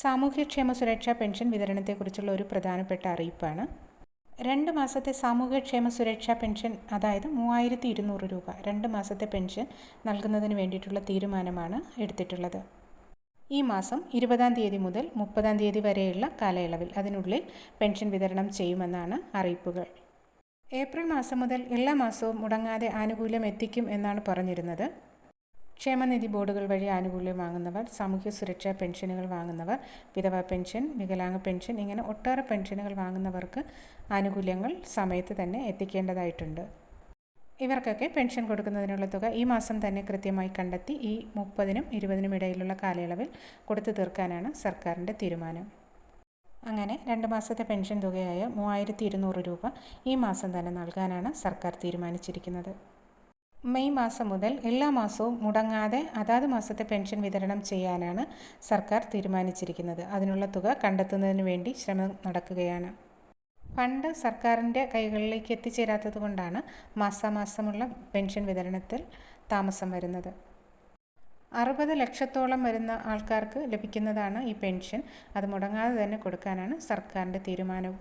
സാമൂഹ്യക്ഷേമ സുരക്ഷാ പെൻഷൻ വിതരണത്തെക്കുറിച്ചുള്ള ഒരു പ്രധാനപ്പെട്ട അറിയിപ്പാണ്. രണ്ട് മാസത്തെ സാമൂഹ്യക്ഷേമ സുരക്ഷാ പെൻഷൻ അതായത് മൂവായിരത്തി ഇരുന്നൂറ് രൂപ രണ്ട് മാസത്തെ പെൻഷൻ നൽകുന്നതിന് വേണ്ടിയിട്ടുള്ള തീരുമാനമാണ് എടുത്തിട്ടുള്ളത്. ഈ മാസം ഇരുപതാം തീയതി മുതൽ മുപ്പതാം തീയതി വരെയുള്ള കാലയളവിൽ അതിനുള്ളിൽ പെൻഷൻ വിതരണം ചെയ്യുമെന്നാണ് അറിയിപ്പുകൾ. ഏപ്രിൽ മാസം മുതൽ എല്ലാ മാസവും മുടങ്ങാതെ ആനുകൂല്യം എത്തിക്കും എന്നാണ് പറഞ്ഞിരുന്നത്. ക്ഷേമനിധി ബോർഡുകൾ വഴി ആനുകൂല്യം വാങ്ങുന്നവർ സാമൂഹ്യ സുരക്ഷാ പെൻഷനുകൾ വാങ്ങുന്നവർ വിധവ പെൻഷൻ വികലാംഗ പെൻഷൻ ഇങ്ങനെ ഒട്ടേറെ പെൻഷനുകൾ വാങ്ങുന്നവർക്ക് ആനുകൂല്യങ്ങൾ സമയത്ത് തന്നെ എത്തിക്കേണ്ടതായിട്ടുണ്ട്. ഇവർക്കൊക്കെ പെൻഷൻ കൊടുക്കുന്നതിനുള്ള തുക ഈ മാസം തന്നെ കൃത്യമായി കണ്ടെത്തി ഈ മുപ്പതിനും ഇരുപതിനും ഇടയിലുള്ള കാലയളവിൽ കൊടുത്തു തീർക്കാനാണ് സർക്കാരിന്റെ തീരുമാനം. അങ്ങനെ രണ്ട് മാസത്തെ പെൻഷൻ തുകയായ മൂവായിരത്തി ഇരുന്നൂറ് രൂപ ഈ മാസം തന്നെ നൽകാനാണ് സർക്കാർ തീരുമാനിച്ചിരിക്കുന്നത്. മെയ് മാസം മുതൽ എല്ലാ മാസവും മുടങ്ങാതെ അതാത് മാസത്തെ പെൻഷൻ വിതരണം ചെയ്യാനാണ് സർക്കാർ തീരുമാനിച്ചിരിക്കുന്നത്. അതിനുള്ള തുക കണ്ടെത്തുന്നതിന് വേണ്ടി ശ്രമം നടക്കുകയാണ്. ഫണ്ട് സർക്കാരിന്റെ കൈകളിലേക്ക് എത്തിച്ചേരാത്തത് കൊണ്ടാണ് മാസാമാസമുള്ള പെൻഷൻ വിതരണത്തിൽ താമസം വരുന്നത്. അറുപത് ലക്ഷത്തോളം വരുന്ന ആൾക്കാർക്ക് ലഭിക്കുന്നതാണ് ഈ പെൻഷൻ. അത് മുടങ്ങാതെ തന്നെ കൊടുക്കാനാണ് സർക്കാരിന്റെ തീരുമാനവും.